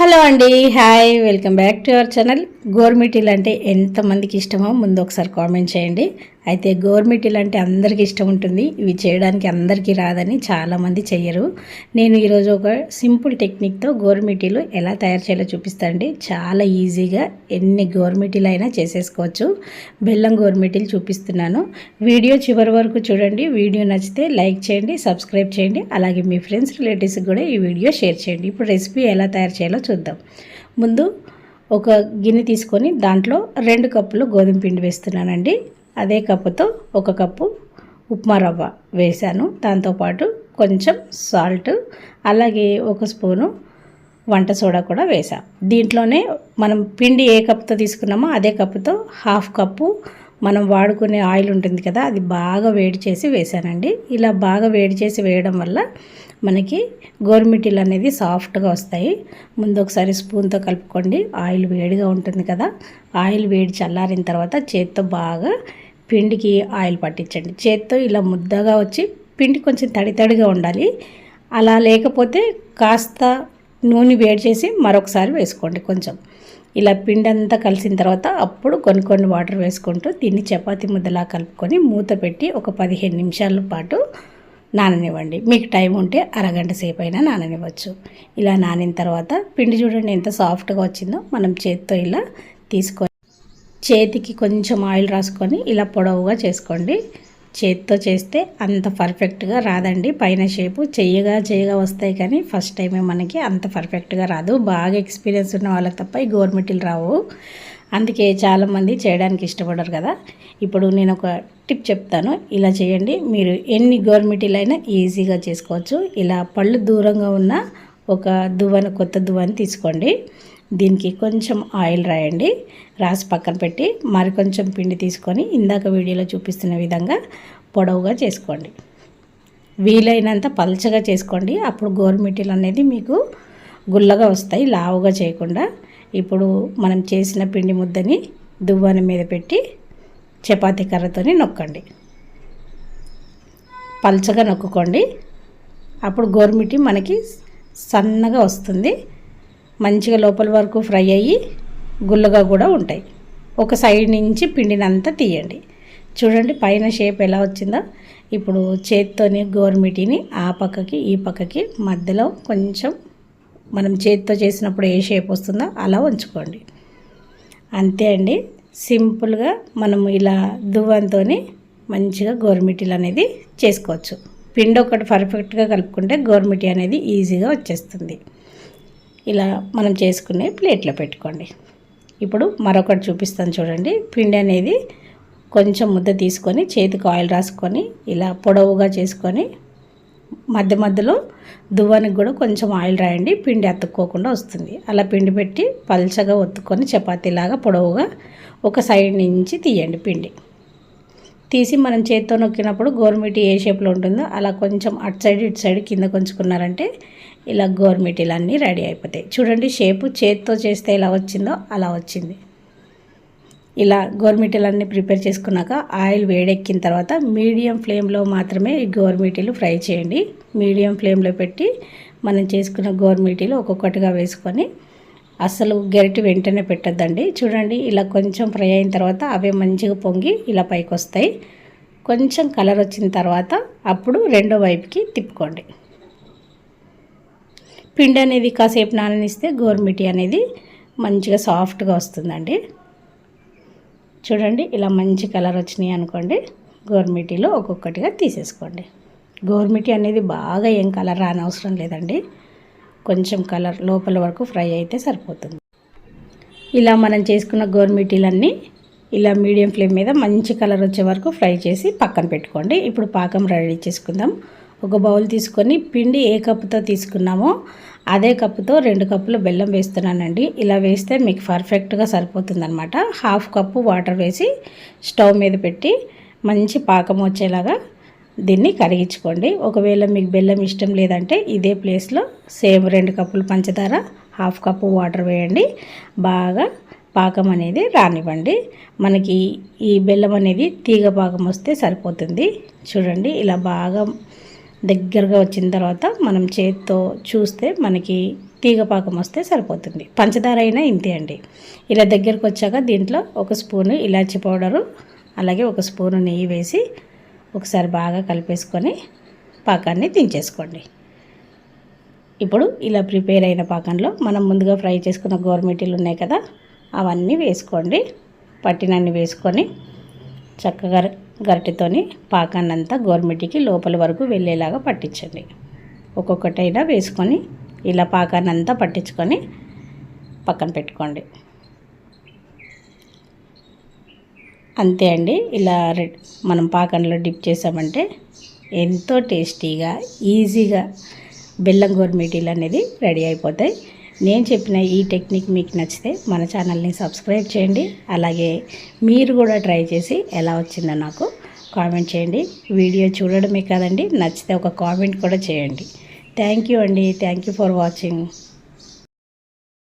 Hello అండి hi welcome back to our channel. గోర్మిటీలు అంటే ఎంతమందికి ఇష్టమో ముందు ఒకసారి కామెంట్ చేయండి. అయితే గోర్మిటీలు అంటే అందరికీ ఇష్టం ఉంటుంది. ఇవి చేయడానికి అందరికీ రాదని చాలామంది చెయ్యరు. నేను ఈరోజు ఒక సింపుల్ టెక్నిక్తో గోర్మిటీలు ఎలా తయారు చేయాలో చూపిస్తానండి. చాలా ఈజీగా ఎన్ని గోర్మిటీలు అయినా చేసేసుకోవచ్చు. బెల్లం గోర్మిటీలు చూపిస్తున్నాను. వీడియో చివరి వరకు చూడండి. వీడియో నచ్చితే లైక్ చేయండి సబ్స్క్రైబ్ చేయండి. అలాగే మీ ఫ్రెండ్స్ రిలేటివ్స్కి కూడా ఈ వీడియో షేర్ చేయండి. ఇప్పుడు రెసిపీ ఎలా తయారు చేయాలో చూద్దాం. ముందు ఒక గిన్నె తీసుకొని దాంట్లో రెండు కప్పులు గోధుమ పిండి వేస్తున్నానండి. అదే కప్పుతో ఒక కప్పు ఉప్మా రవ్వ వేశాను. దాంతోపాటు కొంచెం సాల్ట్ అలాగే ఒక స్పూను వంట సోడా కూడా వేసాం దీంట్లోనే మనం పిండి ఏ కప్పుతో తీసుకున్నామో అదే కప్పుతో హాఫ్ కప్పు మనం వాడుకునే ఆయిల్ ఉంటుంది కదా అది బాగా వేడి చేసి వేసానండి ఇలా బాగా వేడి చేసి వేయడం వల్ల మనకి గోరుమిటీలు అనేది సాఫ్ట్గా వస్తాయి. ముందు ఒకసారి స్పూన్తో కలుపుకోండి. ఆయిల్ వేడిగా ఉంటుంది కదా ఆయిల్ వేడి చల్లారిన తర్వాత చేత్తో బాగా పిండికి ఆయిల్ పట్టించండి. చేత్తో ఇలా ముద్దగా వచ్చి పిండి కొంచెం తడి తడిగా ఉండాలి. అలా లేకపోతే కాస్త నూనె వేడి చేసి మరొకసారి వేసుకోండి కొంచెం. ఇలా పిండి అంతా కలిసిన తర్వాత అప్పుడు కొన్ని కొన్ని వాటర్ వేసుకుంటూ దీన్ని చపాతి ముద్దలా కలుపుకొని మూత పెట్టి ఒక పదిహేను నిమిషాల పాటు నాననివ్వండి. మీకు టైం ఉంటే అరగంట సేపు అయినా నాననివ్వచ్చు. ఇలా నానిన తర్వాత పిండి చూడండి ఎంత సాఫ్ట్గా వచ్చిందో. మనం చేత్తో ఇలా తీసుకొని చేతికి కొంచెం ఆయిల్ రాసుకొని ఇలా పొడవుగా చేసుకోండి. చేతితో చేస్తే అంత పర్ఫెక్ట్గా రాదండి. పైన షేపు చెయ్యగా చేయగా వస్తాయి కానీ ఫస్ట్ టైమే మనకి అంత పర్ఫెక్ట్గా రాదు. బాగా ఎక్స్పీరియన్స్ ఉన్న వాళ్ళకి తప్ప ఈ గవర్నమెంట్లు రావు. అందుకే చాలామంది చేయడానికి ఇష్టపడరు కదా. ఇప్పుడు నేను ఒక టిప్ చెప్తాను. ఇలా చేయండి. మీరు ఎన్ని గవర్నమెంట్లు అయినా ఈజీగా చేసుకోవచ్చు. ఇలా పళ్ళు దూరంగా ఉన్న ఒక దువ్వను కొత్త దువ్వని తీసుకోండి. దీనికి కొంచెం ఆయిల్ రాయండి. రాసి పక్కన పెట్టి మరి కొంచెం పిండి తీసుకొని ఇందాక వీడియోలో చూపిస్తున్న విధంగా పొడవుగా చేసుకోండి. వీలైనంత పల్చగా చేసుకోండి. అప్పుడు గోరుమిటీలు అనేది మీకు గుల్లగా వస్తాయి లావుగా చేయకుండా. ఇప్పుడు మనం చేసిన పిండి ముద్దని దువ్వాన మీద పెట్టి చపాతీ కర్రతోని నొక్కండి. పల్చగా నొక్కుకోండి. అప్పుడు గోరుమిటి మనకి సన్నగా వస్తుంది. మంచిగా లోపల వరకు ఫ్రై అయ్యి గుల్లగా కూడా ఉంటాయి. ఒక సైడ్ నుంచి పిండినంతా తీయండి. చూడండి పైన షేప్ ఎలా వచ్చిందో. ఇప్పుడు చేత్తోని గోరుమిటిని ఆ పక్కకి ఈ పక్కకి మధ్యలో కొంచెం మనం చేతితో చేసినప్పుడు ఏ షేప్ వస్తుందో అలా ఉంచుకోండి. అంతే అండి. సింపుల్గా మనం ఇలా దువ్వంతో మంచిగా గోర్మిటీలు అనేది చేసుకోవచ్చు. పిండి ఒకటి పర్ఫెక్ట్గా కలుపుకుంటే గోర్మిటీ అనేది ఈజీగా వచ్చేస్తుంది. ఇలా మనం చేసుకునే ప్లేట్లో పెట్టుకోండి. ఇప్పుడు మరొకటి చూపిస్తాను చూడండి. పిండి అనేది కొంచెం ముద్ద తీసుకొని చేతికి ఆయిల్ రాసుకొని ఇలా పొడవుగా చేసుకొని మధ్య మధ్యలో దువ్వానికి కూడా కొంచెం ఆయిల్ రాయండి. పిండి అతుక్కోకుండా వస్తుంది. అలా పిండి పెట్టి పల్చగా ఒత్తుకొని చపాతీలాగా పొడవుగా ఒక సైడ్ నుంచి తీయండి పిండి. తీసి మనం చేత్తో నొక్కినప్పుడు గోరుమిటి ఏ షేప్లో ఉంటుందో అలా కొంచెం అటు సైడ్ ఇటు సైడ్ కింద కొంచుకున్నారంటే ఇలా గోరుమిటీలు అన్నీ రెడీ అయిపోతాయి. చూడండి షేపు చేత్తో చేస్తే ఎలా వచ్చిందో అలా వచ్చింది. ఇలా గోరుమిటీలన్నీ ప్రిపేర్ చేసుకున్నాక ఆయిల్ వేడెక్కిన తర్వాత మీడియం ఫ్లేమ్లో మాత్రమే ఈ గోరుమిటీలు ఫ్రై చేయండి. మీడియం ఫ్లేమ్లో పెట్టి మనం చేసుకున్న గోరుమిటీలు ఒక్కొక్కటిగా వేసుకొని అసలు గరిటి వెంటనే పెట్టద్దండి. చూడండి ఇలా కొంచెం ఫ్రై అయిన తర్వాత అవే మంచిగా పొంగి ఇలా పైకి వస్తాయి కొంచెం కలర్ వచ్చిన తర్వాత అప్పుడు రెండో వైపుకి తిప్పుకోండి. పిండి అనేది కాసేపు నాననిస్తే గోర్మిటి అనేది మంచిగా సాఫ్ట్గా వస్తుందండి. చూడండి ఇలా మంచి కలర్ వచ్చినాయి అనుకోండి గోర్మిటీలో ఒక్కొక్కటిగా తీసేసుకోండి. గోరుమిటి అనేది బాగా ఏం కలర్ రానవసరం లేదండి. కొంచెం కలర్ లోపల వరకు ఫ్రై అయితే సరిపోతుంది. ఇలా మనం చేసుకున్న గోర్మిటీలన్నీ ఇలా మీడియం ఫ్లేమ్ మీద మంచి కలర్ వచ్చే వరకు ఫ్రై చేసి పక్కన పెట్టుకోండి. ఇప్పుడు పాకం రెడీ చేసుకుందాం. ఒక బౌల్ తీసుకొని పిండి ఏ కప్పుతో తీసుకున్నామో అదే కప్పుతో రెండు కప్పులు బెల్లం వేస్తున్నానండి. ఇలా వేస్తే మీకు పర్ఫెక్ట్గా సరిపోతుందనమాట హాఫ్ కప్పు వాటర్ వేసి స్టవ్ మీద పెట్టి మంచి పాకం వచ్చేలాగా దీన్ని కరిగించుకోండి. ఒకవేళ మీకు బెల్లం ఇష్టం లేదంటే ఇదే ప్లేస్లో సేమ్ రెండు కప్పులు పంచదార హాఫ్ కప్పు వాటర్ వేయండి. బాగా పాకం అనేది రానివ్వండి. మనకి ఈ బెల్లం అనేది తీగ పాకం వస్తే సరిపోతుంది. చూడండి ఇలా బాగా దగ్గరగా వచ్చిన తర్వాత మనం చేతితో చూస్తే మనకి తీగ పాకం వస్తే సరిపోతుంది. పంచదార అయినా ఇంతే అండి. ఇలా దగ్గరకు వచ్చాక దీంట్లో ఒక స్పూను ఇలాచి పౌడరు అలాగే ఒక స్పూను నెయ్యి వేసి ఒకసారి బాగా కలిపేసుకొని పాకాన్ని దించేసుకోండి. ఇప్పుడు ఇలా ప్రిపేర్ అయిన పాకంలో మనం ముందుగా ఫ్రై చేసుకున్న గోర్మెటీలు ఉన్నాయి కదా అవన్నీ వేసుకోండి. పట్టినన్ని వేసుకొని చక్కగా గరిటెతోని పాకాన్ని అంతా గోర్మెటికి లోపల వరకు వెళ్ళేలాగా పట్టించండి. ఒక్కొక్కటైనా వేసుకొని ఇలా పాకాన్ని అంతా పట్టించుకొని పక్కన పెట్టుకోండి. అంతే అండి. ఇలా రెడ్ మనం పాకంలో డిప్ చేసామంటే ఎంతో టేస్టీగా ఈజీగా బెల్లం గోర్మిటీలు అనేది రెడీ అయిపోతాయి. నేను చెప్పిన ఈ టెక్నిక్ మీకు నచ్చితే మన ఛానల్ని సబ్స్క్రైబ్ చేయండి. అలాగే మీరు కూడా ట్రై చేసి ఎలా వచ్చిందో నాకు కామెంట్ చేయండి. వీడియో చూడడమే కాదండి నచ్చితే ఒక కామెంట్ కూడా చేయండి. థ్యాంక్ యూ అండి. Thank you for watching.